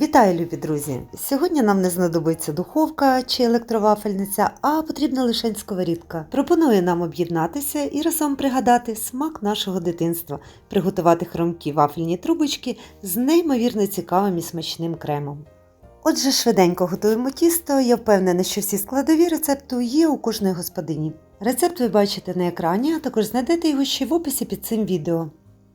Вітаю, любі друзі! Сьогодні нам не знадобиться духовка чи електровафельниця, а потрібна лише сковорідка. Пропоную нам об'єднатися і разом пригадати смак нашого дитинства, приготувати хромкі вафельні трубочки з неймовірно цікавим і смачним кремом. Отже, швиденько готуємо тісто. Я впевнена, що всі складові рецепту є у кожної господині. Рецепт ви бачите на екрані, а також знайдете його ще в описі під цим відео.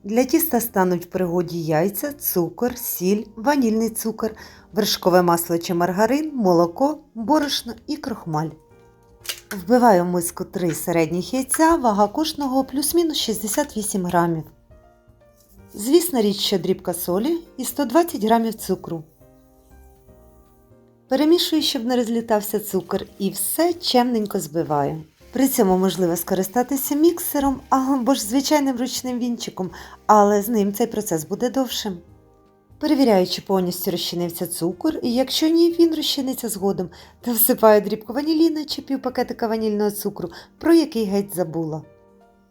Для тіста стануть в пригоді яйця, цукор, сіль, ванільний цукор, вершкове масло чи маргарин, молоко, борошно і крохмаль. Вбиваю в миску 3 середніх яйця, вага кожного плюс-мінус 68 грамів. Звісно, річ, що дрібка солі і 120 грамів цукру. Перемішую, щоб не розлітався цукор, і все чемненько збиваю. При цьому можливо скористатися міксером або ж звичайним ручним вінчиком, але з ним цей процес буде довшим. Перевіряю, чи повністю розчинився цукор, і якщо ні, він розчиниться згодом, та всипаю дрібку ваніліна чи півпакетика ванільного цукру, про який геть забула.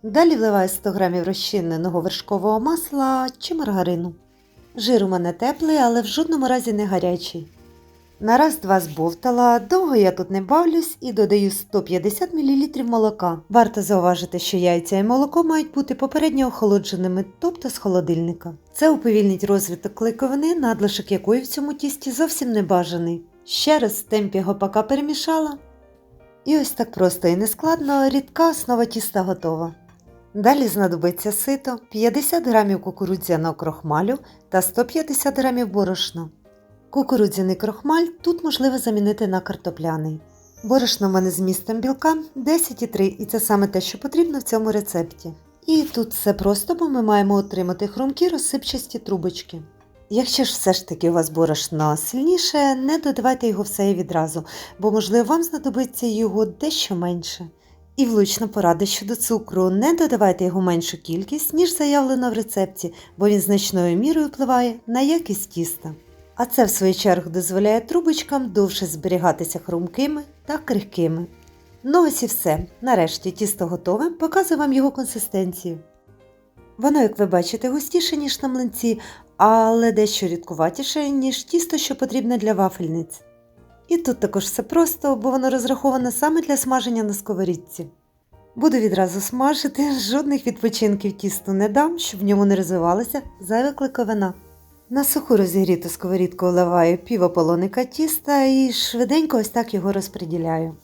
Далі вливаю 100 г розчиненого вершкового масла чи маргарину. Жир у мене теплий, але в жодному разі не гарячий. На раз-два збовтала, довго я тут не бавлюсь і додаю 150 мл молока. Варто зауважити, що яйця і молоко мають бути попередньо охолодженими, тобто з холодильника. Це уповільнить розвиток клейковини, надлишок якої в цьому тісті зовсім не бажаний. Ще раз в темпі гопака перемішала. І ось так просто і нескладно рідка основа тіста готова. Далі знадобиться сито, 50 г кукурудзяного крохмалю та 150 г борошна. Кукурудзяний крохмаль тут можливо замінити на картопляний. Борошно в мене з містом білка 10,3 і це саме те, що потрібно в цьому рецепті. І тут все просто, бо ми маємо отримати хрумкі розсипчасті трубочки. Якщо ж все ж таки у вас борошно сильніше, не додавайте його все і відразу, бо можливо вам знадобиться його дещо менше. І влучна порада щодо цукру, не додавайте його меншу кількість, ніж заявлено в рецепті, бо він значною мірою впливає на якість тіста. А це, в свою чергу, дозволяє трубочкам довше зберігатися хрумкими та крихкими. Ну ось і все. Нарешті тісто готове, показую вам його консистенцію. Воно, як ви бачите, густіше, ніж на млинці, але дещо рідкуватіше, ніж тісто, що потрібне для вафельниць. І тут також все просто, бо воно розраховане саме для смаження на сковорідці. Буду відразу смажити, жодних відпочинків тісту не дам, щоб в ньому не розвивалася зайва кликовина. На суху розігріту сковорідку вливаю пів ополоника тіста і швиденько ось так його розподіляю.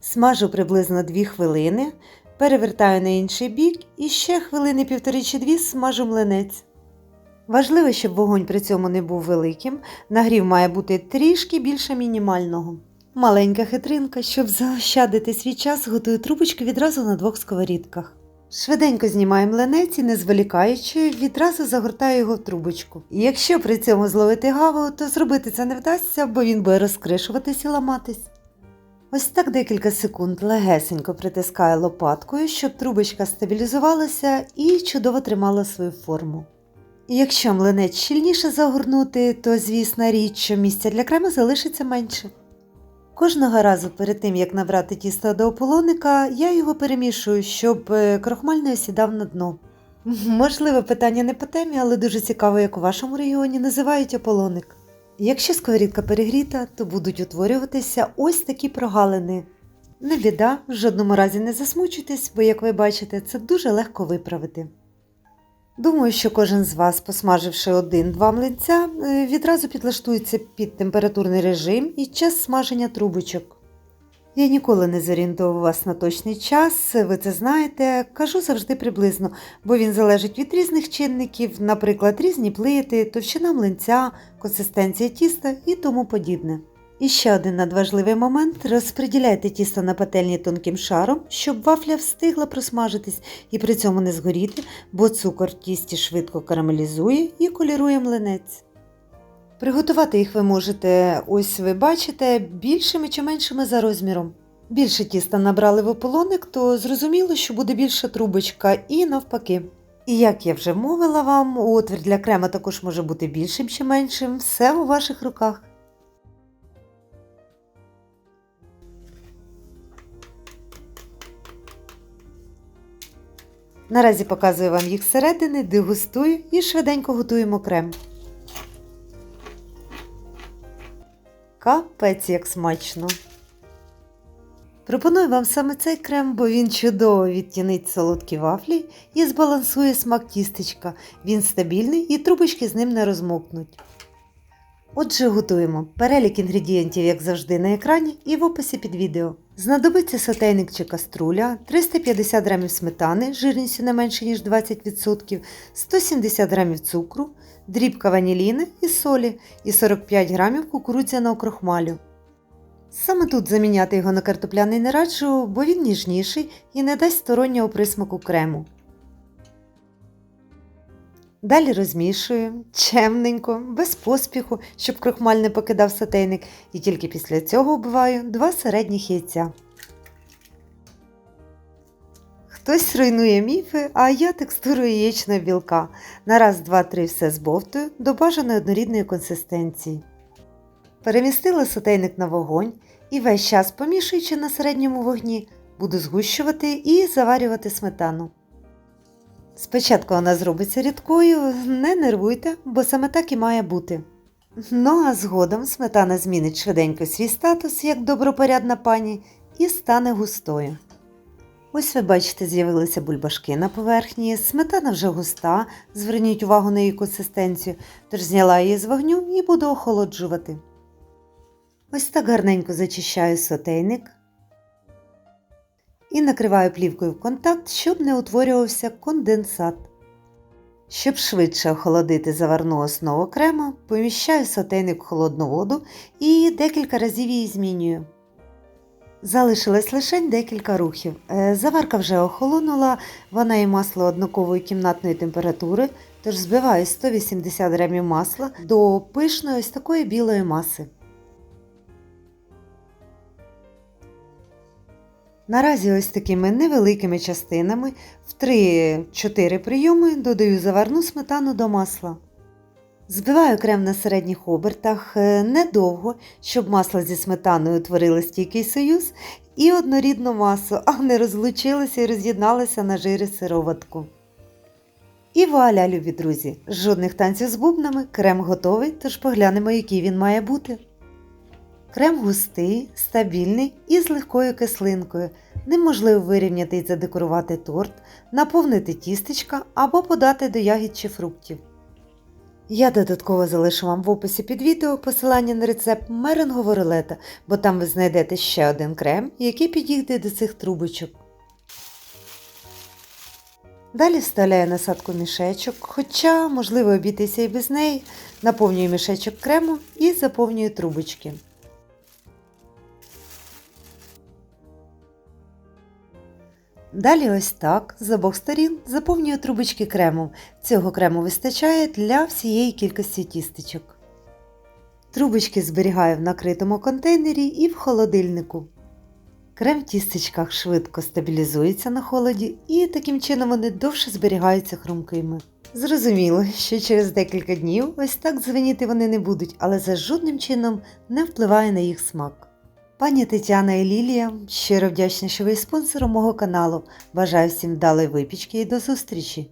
Смажу приблизно 2 хвилини, перевертаю на інший бік і ще хвилини півтори чи дві смажу млинець. Важливо, щоб вогонь при цьому не був великим, нагрів має бути трішки більше мінімального. Маленька хитринка, щоб заощадити свій час, готую трубочки відразу на двох сковорідках. Швиденько знімаю млинець і, не зволікаючи, відразу загортаю його в трубочку. І якщо при цьому зловити гаву, то зробити це не вдасться, бо він буде розкришуватись і ламатись. Ось так декілька секунд легесенько притискаю лопаткою, щоб трубочка стабілізувалася і чудово тримала свою форму. І якщо млинець щільніше загорнути, то, звісна річ, що місця для крему залишиться менше. Кожного разу перед тим, як набрати тісто до ополоника, я його перемішую, щоб е, крохмаль не осідав на дно. Можливо, питання не по темі, але дуже цікаво, як у вашому регіоні називають ополоник. Якщо сковорідка перегріта, то будуть утворюватися ось такі прогалини. Не біда, в жодному разі не засмучуйтесь, бо, як ви бачите, це дуже легко виправити. Думаю, що кожен з вас, посмаживши один-два млинця, е, відразу підлаштується під температурний режим і час смаження трубочок. Я ніколи не зорієнтовую вас на точний час, ви це знаєте, кажу завжди приблизно, бо він залежить від різних чинників, наприклад, різні плити, товщина млинця, консистенція тіста і тому подібне. І ще один надважливий момент розподіляйте тісто на пательні тонким шаром, щоб вафля встигла просмажитись і при цьому не згоріти, бо цукор в тісті швидко карамелізує і колірує млинець. Приготувати їх ви можете, ось ви бачите, більшими чи меншими за розміром. Більше тіста набрали в ополоник, то зрозуміло, що буде більша трубочка і навпаки. І як я вже мовила вам, отвір для крема також може бути більшим чи меншим, все у ваших руках. Наразі показую вам їх зсередини, дегустую і швиденько готуємо крем. Капець як смачно. Пропоную вам саме цей крем, бо він чудово відтінить солодкі вафлі і збалансує смак тістечка. Він стабільний і трубочки з ним не розмокнуть. Отже, готуємо перелік інгредієнтів, як завжди, на екрані і в описі під відео. Знадобиться сотейник чи каструля, 350 г сметани жирністю не менше ніж 20%, 170 г цукру, дрібка ваніліни і солі і 45 г кукурудзяного крохмалю. Саме тут заміняти його на картопляний не раджу, бо він ніжніший і не дасть стороннього присмаку крему. Далі розмішую чемненько, без поспіху, щоб крохмаль не покидав сотейник, і тільки після цього вбиваю два середніх яйця. Хтось руйнує міфи, а я текстурую яєчного білка. На раз, два, три все збовтую до бажаної однорідної консистенції. Перемістила сотейник на вогонь і весь час, помішуючи на середньому вогні, буду згущувати і заварювати сметану. Спочатку вона зробиться рідкою, не нервуйте, бо саме так і має бути. Ну а згодом сметана змінить швиденько свій статус як добропорядна пані і стане густою. Ось ви бачите, з'явилися бульбашки на поверхні, сметана вже густа, зверніть увагу на її консистенцію, тож зняла її з вогню і буду охолоджувати. Ось так гарненько зачищаю сотейник і накриваю плівкою в контакт, щоб не утворювався конденсат. Щоб швидше охолодити заварну основу крема, поміщаю сотейник в холодну воду і декілька разів її змінюю. Залишилось лише декілька рухів. Е, Заварка вже охолонула, вона і масло однакової кімнатної температури, тож збиваю 180 грамів масла до пишної ось такої білої маси. Наразі ось такими невеликими частинами в 3-4 прийоми додаю заварну сметану до масла. Збиваю крем на середніх обертах е, недовго, щоб масло зі сметаною утворило стійкий союз і однорідну масу, а не розлучилося і роз'єдналося на жири сироватку. І вуаля, любі друзі! Жодних танців з бубнами, крем готовий, тож поглянемо, який він має бути. Крем густий, стабільний і з легкою кислинкою. Неможливо вирівняти і задекорувати торт, наповнити тістечка або подати до ягід чи фруктів. Я додатково залишу вам в описі під відео посилання на рецепт меренгового рулета, бо там ви знайдете ще один крем, який підійде до цих трубочок. Далі вставляю насадку мішечок, хоча можливо обійтися і без неї, наповнюю мішечок кремом і заповнюю трубочки. Далі ось так з обох сторін заповнюю трубочки кремом. Цього крему вистачає для всієї кількості тістечок. Трубочки зберігаю в накритому контейнері і в холодильнику. Крем в тістечках швидко стабілізується на холоді і таким чином вони довше зберігаються хрумкими. Зрозуміло, що через декілька днів ось так звеніти вони не будуть, але це жодним чином не впливає на їх смак. Пані Тетяна і Лілія, щиро вдячні, що ви спонсором мого каналу. Бажаю всім вдалої випічки і до зустрічі!